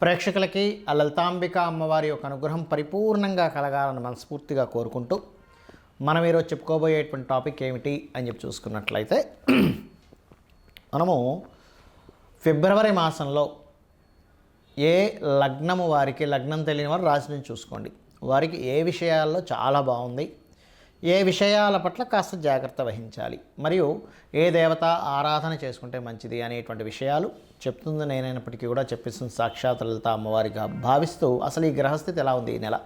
ప్రేక్షకులకి ఆ లలితాంబిక అమ్మవారి యొక్క అనుగ్రహం పరిపూర్ణంగా కలగాలని మనస్ఫూర్తిగా కోరుకుంటూ మనం ఈరోజు చెప్పుకోబోయేటువంటి టాపిక్ ఏమిటి అని చెప్పి చూసుకున్నట్లయితే మనము ఫిబ్రవరి మాసంలో ఏ లగ్నము వారికి లగ్నం తెలియని వారు రాశి నుంచి చూసుకోండి. వారికి ఏ విషయాల్లో చాలా బాగుంది ఏ విషయాల పట్ల కాస్త జాగ్రత్త వహించాలి. మరియు ఏ దేవత ఆరాధన చేసుకుంటే మంచిది అనేటువంటి విషయాలు చెప్తుంది. నేనైనప్పటికీ కూడా చెప్పిస్తుంది సాక్షాత్ లలిత అమ్మవారిగా భావిస్తూ అసలు ఈ గ్రహస్థితి ఎలా ఉంది ఈ నెల?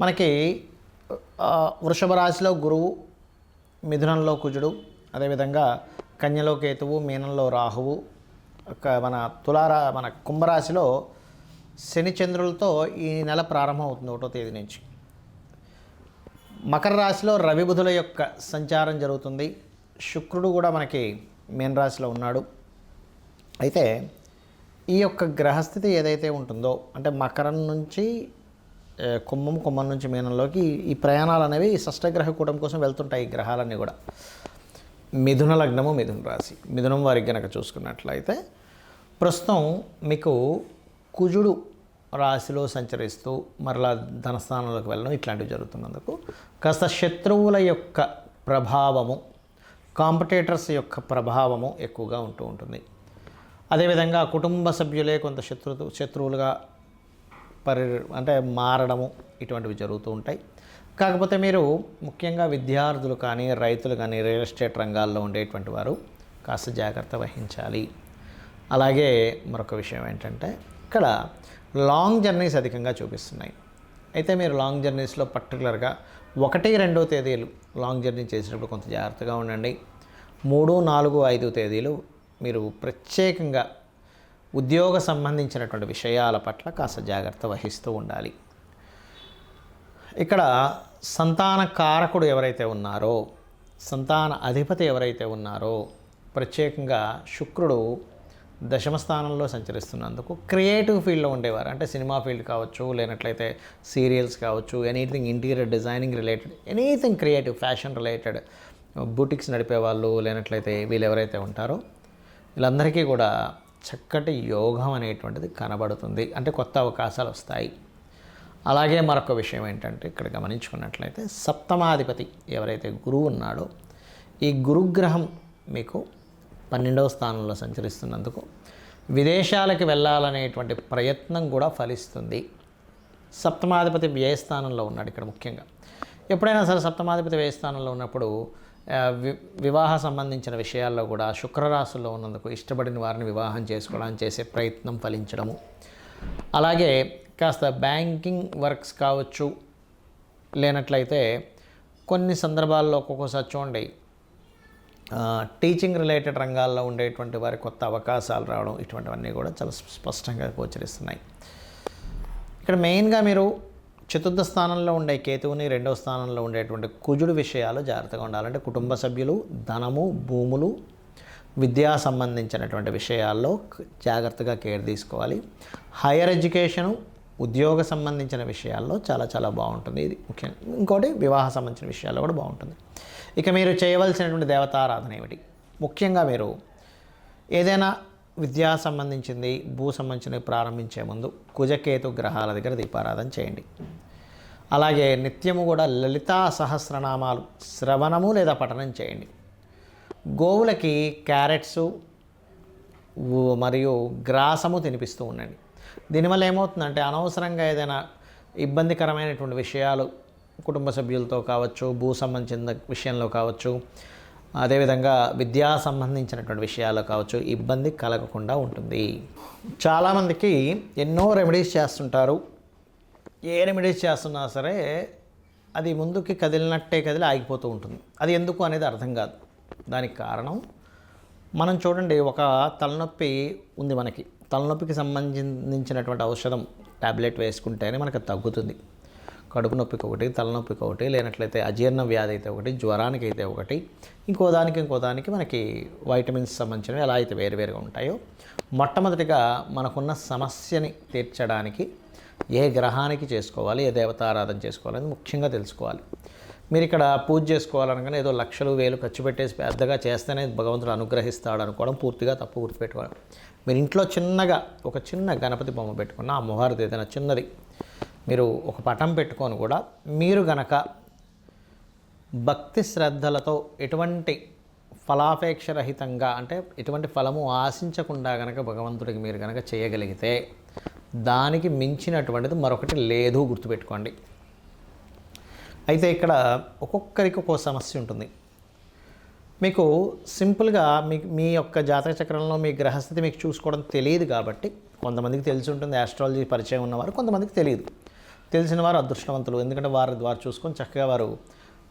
మనకి వృషభ రాశిలో గురువు మిథునంలో కుజుడు అదేవిధంగా కన్యలో కేతువు మీనంలో రాహువు ఒక మన తులారా మన కుంభరాశిలో శని చంద్రులతో ఈ నెల ప్రారంభం అవుతుంది ఒకటో తేదీ నుంచి. మకర రాశిలో రవి బుధుల యొక్క సంచారం జరుగుతుంది. శుక్రుడు కూడా మనకి మీన రాశిలో ఉన్నాడు. అయితే ఈ యొక్క గ్రహస్థితి ఏదైతే ఉంటుందో అంటే మకరం నుంచి కుంభం కుంభం నుంచి మీనంలోకి ఈ- ప్రయాణాలు అనేవి షష్టగ్రహ కూటం కోసం వెళ్తుంటాయి ఈ గ్రహాలన్నీ కూడా. మిథున లగ్నము మిథున రాశి. మిథునం వారికి గనక చూసుకున్నట్లయితే ప్రస్తుతం మీకు కుజుడు రాశిలో సంచరిస్తూ మరలా ధనస్థానంలోకి వెళ్ళడం ఇట్లాంటివి జరుగుతున్నందుకు కాస్త శత్రువుల యొక్క ప్రభావము కాంపిటేటర్స్ యొక్క ప్రభావము ఎక్కువగా ఉంటూ ఉంటుంది. అదేవిధంగా కుటుంబ సభ్యులే కొంత శత్రు శత్రువులుగా పరి అంటే మారడము ఇటువంటివి జరుగుతూ ఉంటాయి. కాకపోతే మీరు ముఖ్యంగా విద్యార్థులు కానీ రైతులు కానీ రియల్ ఎస్టేట్ రంగాల్లో ఉండేటువంటి వారు కాస్త జాగ్రత్త వహించాలి. అలాగే మరొక విషయం ఏంటంటే ఇక్కడ లాంగ్ జర్నీస్ అధికంగా చూపిస్తున్నాయి. అయితే మీరు లాంగ్ జర్నీస్లో పర్టికులర్గా ఒకటి రెండో తేదీలు లాంగ్ జర్నీ చేసినప్పుడు కొంత జాగ్రత్తగా ఉండండి. మూడు నాలుగు ఐదు తేదీలు మీరు ప్రత్యేకంగా ఉద్యోగ సంబంధించినటువంటి విషయాల పట్ల కాస్త జాగ్రత్త వహిస్తూ ఉండాలి. ఇక్కడ సంతాన కారకుడు ఎవరైతే ఉన్నారో సంతాన అధిపతి ఎవరైతే ఉన్నారో ప్రత్యేకంగా శుక్రుడు దశమ స్థానంలో సంచరిస్తున్నందుకు క్రియేటివ్ ఫీల్డ్లో ఉండేవారు. అంటే సినిమా ఫీల్డ్ కావచ్చు లేనట్లయితే సీరియల్స్ కావచ్చు anything interior designing related anything creative fashion related boutiques నడిపే వాళ్ళు లేనట్లయితే వీళ్ళు ఎవరైతే ఉంటారో వీళ్ళందరికీ కూడా చక్కటి యోగం అనేటువంటిది కనబడుతుంది. అంటే కొత్త అవకాశాలు వస్తాయి. అలాగే మరొక విషయం ఏంటంటే ఇక్కడ గమనించుకున్నట్లయితే సప్తమాధిపతి ఎవరైతే గురువు ఉన్నాడో ఈ గురుగ్రహం మీకు పన్నెండవ స్థానంలో సంచరిస్తున్నందుకు విదేశాలకి వెళ్ళాలనేటువంటి ప్రయత్నం కూడా ఫలిస్తుంది. సప్తమాధిపతి వ్యయస్థానంలో ఉన్నాడు ఇక్కడ ముఖ్యంగా. ఎప్పుడైనా సరే సప్తమాధిపతి వ్యయస్థానంలో ఉన్నప్పుడు వి వివాహ సంబంధించిన విషయాల్లో కూడా శుక్రరాశుల్లో ఉన్నందుకు ఇష్టపడిన వారిని వివాహం చేసుకోవడానికి చేసే ప్రయత్నం ఫలించడము. అలాగే కాస్త బ్యాంకింగ్ వర్క్స్ కావచ్చు లేనట్లయితే కొన్ని సందర్భాల్లో ఒక్కొక్కసారి చూడండి టీచింగ్ రిలేటెడ్ రంగాల్లో ఉండేటువంటి వారి కొత్త అవకాశాలు రావడం ఇటువంటివన్నీ కూడా చాలా స్పష్టంగా గోచరిస్తున్నాయి. ఇక్కడ మెయిన్గా మీరు చతుర్థ స్థానంలో ఉండే కేతువుని రెండవ స్థానంలో ఉండేటువంటి కుజుడు విషయాలు జాగ్రత్తగా ఉండాలంటే కుటుంబ సభ్యులు ధనము భూములు విద్యా సంబంధించినటువంటి విషయాల్లో జాగ్రత్తగా కేర్ తీసుకోవాలి. హైయర్ ఎడ్యుకేషను ఉద్యోగ సంబంధించిన విషయాల్లో చాలా చాలా బాగుంటుంది. ఇది ముఖ్యంగా ఇంకోటి వివాహ సంబంధించిన విషయాల్లో కూడా బాగుంటుంది. ఇక మీరు చేయవలసినటువంటి దేవతారాధన ఏమిటి? ముఖ్యంగా మీరు ఏదైనా విద్యా సంబంధించింది భూ సంబంధించినవి ప్రారంభించే ముందు కుజకేతు గ్రహాల దగ్గర దీపారాధన చేయండి. అలాగే నిత్యము కూడా లలితా సహస్రనామాలు శ్రవణము లేదా పఠనం చేయండి. గోవులకి క్యారెట్స్ మరియు గ్రాసము తినిపిస్తూ ఉండండి. దీనివల్ల ఏమవుతుందంటే అనవసరంగా ఏదైనా ఇబ్బందికరమైనటువంటి విషయాలు కుటుంబ సభ్యులతో కావచ్చు భూ సంబంధించిన విషయంలో కావచ్చు అదేవిధంగా విద్యా సంబంధించినటువంటి విషయాల్లో కావచ్చు ఇబ్బంది కలగకుండా ఉంటుంది. చాలామందికి ఎన్నో రెమెడీస్ చేస్తుంటారు. ఏ రెమెడీస్ చేస్తున్నా సరే అది ముందుకి కదిలినట్టే కదిలి ఆగిపోతూ ఉంటుంది. అది ఎందుకు అనేది అర్థం కాదు. దానికి కారణం మనం చూడండి ఒక తలనొప్పి ఉంది మనకి. తలనొప్పికి సంబంధించినటువంటి ఔషధం టాబ్లెట్ వేసుకుంటేనే మనకు తగ్గుతుంది. కడుపు నొప్పికి ఒకటి తలనొప్పికి ఒకటి లేనట్లయితే అజీర్ణ వ్యాధి అయితే ఒకటి జ్వరానికి అయితే ఒకటి. ఇంకో దానికి ఇంకో దానికి మనకి వైటమిన్స్ సంబంధించినవి ఎలా అయితే వేరువేరుగా ఉంటాయో మొట్టమొదటిగా మనకున్న సమస్యని తీర్చడానికి ఏ గ్రహానికి చేసుకోవాలి ఏ దేవతారాధన చేసుకోవాలి అనేది ముఖ్యంగా తెలుసుకోవాలి. మీరు ఇక్కడ పూజ చేసుకోవాలనగానే ఏదో లక్షలు వేలు ఖర్చు పెట్టేసి పెద్దగా చేస్తేనే భగవంతుడు అనుగ్రహిస్తాడు అనుకోవడం పూర్తిగా తప్పు గుర్తుపెట్టుకోవడం మీరు ఇంట్లో చిన్నగా ఒక చిన్న గణపతి బొమ్మ పెట్టుకున్న అమ్మవారిది ఏదైనా చిన్నది మీరు ఒక పటం పెట్టుకొని కూడా మీరు గనక భక్తి శ్రద్ధలతో ఎటువంటి ఫలాపేక్ష రహితంగా అంటే ఎటువంటి ఫలము ఆశించకుండా గనక భగవంతుడికి మీరు గనక చేయగలిగితే దానికి మించినటువంటిది మరొకటి లేదు గుర్తుపెట్టుకోండి. అయితే ఇక్కడ ఒక్కొక్కరికి ఒక్కో సమస్య ఉంటుంది. మీకు సింపుల్గా మీ మీ యొక్క జాతక చక్రంలో మీ గ్రహస్థితి మీకు చూసుకోవడం తెలియదు కాబట్టి కొంతమందికి తెలిసి ఉంటుంది ఆస్ట్రాలజీ పరిచయం ఉన్నవారు కొంతమందికి తెలియదు. తెలిసిన వారు అదృష్టవంతులు. ఎందుకంటే వారి ద్వారా చూసుకొని చక్కగా వారు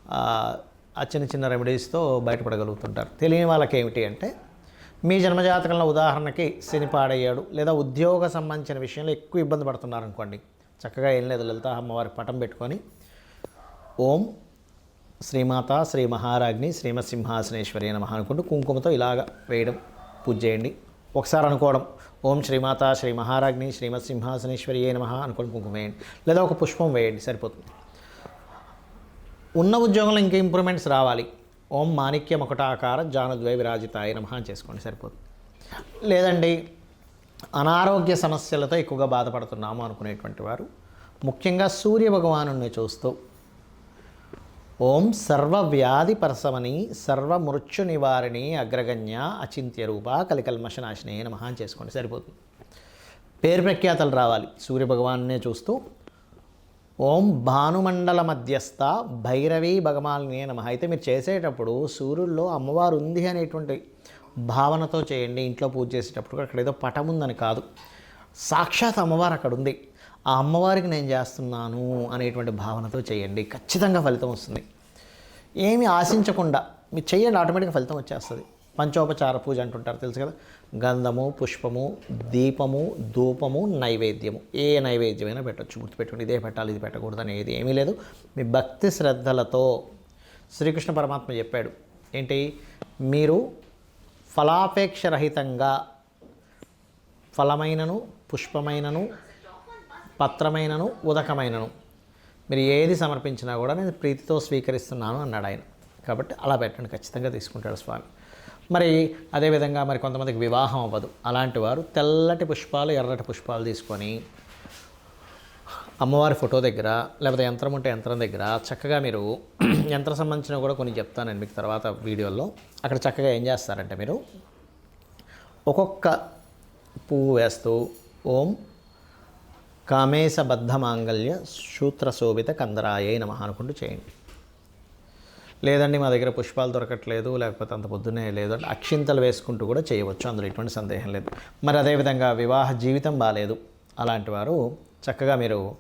ఆ, చిన్న చిన్న రెమెడీస్తో బయటపడగలుగుతుంటారు. తెలియని వాళ్ళకి ఏమిటి అంటే మీ జన్మజాతకంలో ఉదాహరణకి శని పాడయ్యాడు లేదా ఉద్యోగ సంబంధించిన విషయంలో ఎక్కువ ఇబ్బంది పడుతున్నారు అనుకోండి చక్కగా ఏం లేదు లలిత అమ్మవారి పటం పెట్టుకొని ఓం శ్రీమాత శ్రీ మహారాజ్ని శ్రీమత్ సింహాసనేశ్వరి నమ అనుకుంటూ కుంకుమతో ఇలాగ వేయడం పూజ చేయండి. ఒకసారి అనుకోవడం. ఓం శ్రీమాత శ్రీ మహారాజ్ని శ్రీమత్ సింహాసనేశ్వరి ఏ నమ అనుకోండి కుంకుమ వేయండి. లేదా ఒక పుష్పం వేయండి సరిపోతుంది. ఉన్న ఉద్యోగంలో ఇంకా ఇంప్రూవ్మెంట్స్ రావాలి. ఓం మాణిక్యం ఒకటాకార జానద్వై విరాజితాయ నమ అని చేసుకోండి సరిపోతుంది. లేదండి అనారోగ్య సమస్యలతో ఎక్కువగా బాధపడుతున్నాము అనుకునేటువంటి వారు. ముఖ్యంగా సూర్య భగవాను చూస్తూ ఓం సర్వ వ్యాధి పరసమని సర్వ నివారిణి అగ్రగణ్య అచింత్య రూప కలికల్మషనాశినే నమ అని చేసుకోండి సరిపోతుంది. పేరు ప్రఖ్యాతలు రావాలి సూర్యభగవాన్నే చూస్తూ. ఓం భానుమండల మధ్యస్థ భైరవి భగమాలిని నమ. అయితే మీరు చేసేటప్పుడు సూర్యుల్లో అమ్మవారు ఉంది అనేటువంటి భావనతో చేయండి ఇంట్లో పూజ చేసేటప్పుడు అక్కడ ఏదో పటం ఉందని కాదు. సాక్షాత్ అమ్మవారు అక్కడ ఉంది. ఆ అమ్మవారికి నేను చేస్తున్నాను అనేటువంటి భావనతో చేయండి. ఖచ్చితంగా ఫలితం వస్తుంది. ఏమి ఆశించకుండా మీరు చేయండి ఆటోమేటిక్గా ఫలితం వచ్చేస్తుంది. పంచోపచార పూజ అంటుంటారు తెలుసు కదా? గంధము పుష్పము దీపము ధూపము నైవేద్యము. ఏ నైవేద్యమైనా పెట్టచ్చు. గుర్తుపెట్టుకుని ఇదే పెట్టాలి ఇది పెట్టకూడదు అనేది ఏమీ లేదు. మీ భక్తి శ్రద్ధలతో శ్రీకృష్ణ పరమాత్మ చెప్పాడు. ఏంటి? మీరు ఫలాపేక్ష రహితంగా ఫలమైనను పుష్పమైనను పత్రమైనను ఉదకమైనను. మీరు ఏది సమర్పించినా కూడా నేను ప్రీతితో స్వీకరిస్తున్నాను అన్నాడు ఆయన. కాబట్టి అలా పెట్టండి ఖచ్చితంగా తీసుకుంటాడు స్వామి. మరి అదేవిధంగా మరి కొంతమందికి వివాహం అవ్వదు. అలాంటి వారు తెల్లటి పుష్పాలు ఎర్రటి పుష్పాలు తీసుకొని అమ్మవారి ఫోటో దగ్గర లేకపోతే యంత్రం ఉంటే యంత్రం దగ్గర చక్కగా మీరు యంత్ర సంబంధించిన కూడా కొన్ని చెప్తాను మీకు తర్వాత వీడియోలో. అక్కడ చక్కగా ఏం చేస్తారంటే మీరు ఒక్కొక్క పువ్వు వేస్తూ ఓం కామేశబద్ధ మాంగళ్య సూత్రశోభిత కందరాయే నమ అనుకుంటూ చేయండి. లేదండి మా దగ్గర పుష్పాలు దొరకట్లేదు లేకపోతే అంత పొద్దున్నే లేదు అంటే అక్షింతలు వేసుకుంటూ కూడా చేయవచ్చు. అందులో ఎటువంటి సందేహం లేదు. మరి అదేవిధంగా వివాహ జీవితం బాగాలేదు అలాంటి వారు చక్కగా మీరు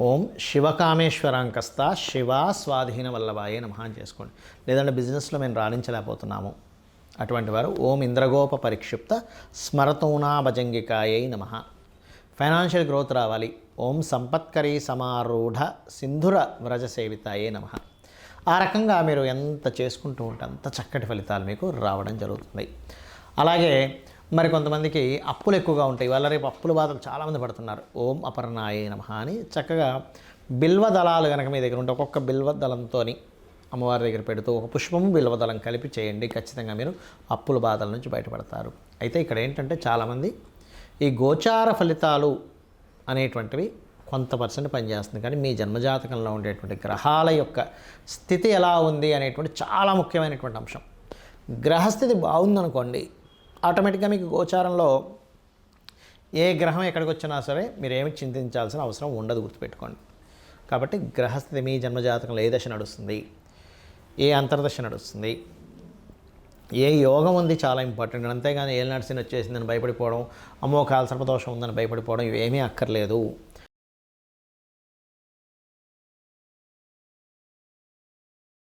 ఓం శివకామేశ్వరాంకస్త శివ స్వాధీన వల్లభాయే నమ అని చేసుకోండి. లేదంటే బిజినెస్లో మేము రాణించలేకపోతున్నాము. అటువంటి వారు ఓం ఇంద్రగోప పరిక్షిప్త స్మరతూనా నమ నమః. ఫైనాన్షియల్ గ్రోత్ రావాలి. ఓం సంపత్కరీ సమారూఢ సింధుర వ్రజ సేవితాయే నమః. ఆ రకంగా మీరు ఎంత చేసుకుంటూ ఉంటే అంత చక్కటి ఫలితాలు మీకు రావడం జరుగుతుంది. అలాగే మరి కొంతమందికి అప్పులు ఎక్కువగా ఉంటాయి. వాళ్ళ రేపు అప్పుల బాధలు చాలామంది పడుతున్నారు. ఓం అపర్ణాయే నమ అని చక్కగా బిల్వ దళాలు కనుక మీ దగ్గర ఉంటే ఒక్కొక్క బిల్వ దళంతో అమ్మవారి దగ్గర పెడుతూ ఒక పుష్పము బిల్వ దళం కలిపి చేయండి. ఖచ్చితంగా మీరు అప్పుల బాధల నుంచి బయటపడతారు. అయితే ఇక్కడ ఏంటంటే చాలామంది ఈ గోచార ఫలితాలు అనేటువంటివి కొంత పర్సెంట్ పనిచేస్తుంది. కానీ మీ జన్మజాతకంలో ఉండేటువంటి గ్రహాల యొక్క స్థితి ఎలా ఉంది అనేటువంటి చాలా ముఖ్యమైనటువంటి అంశం. గ్రహస్థితి బాగుందనుకోండి ఆటోమేటిక్గా మీకు గోచారంలో ఏ గ్రహం ఎక్కడికి వచ్చినా సరే మీరు ఏమి చింతించాల్సిన అవసరం ఉండదు గుర్తుపెట్టుకోండి. కాబట్టి గ్రహస్థితి మీ జన్మజాతకంలో ఏ దశ నడుస్తుంది? ఏ అంతర్దశ నడుస్తుంది? ఏ యోగం ఉంది చాలా ఇంపార్టెంట్. అంతేగాని ఏళ్ళు నడిచిన వచ్చేసిందని భయపడిపోవడం అమ్మో కాల సర్పదోషం ఉందని భయపడిపోవడం ఇవేమీ అక్కర్లేదు.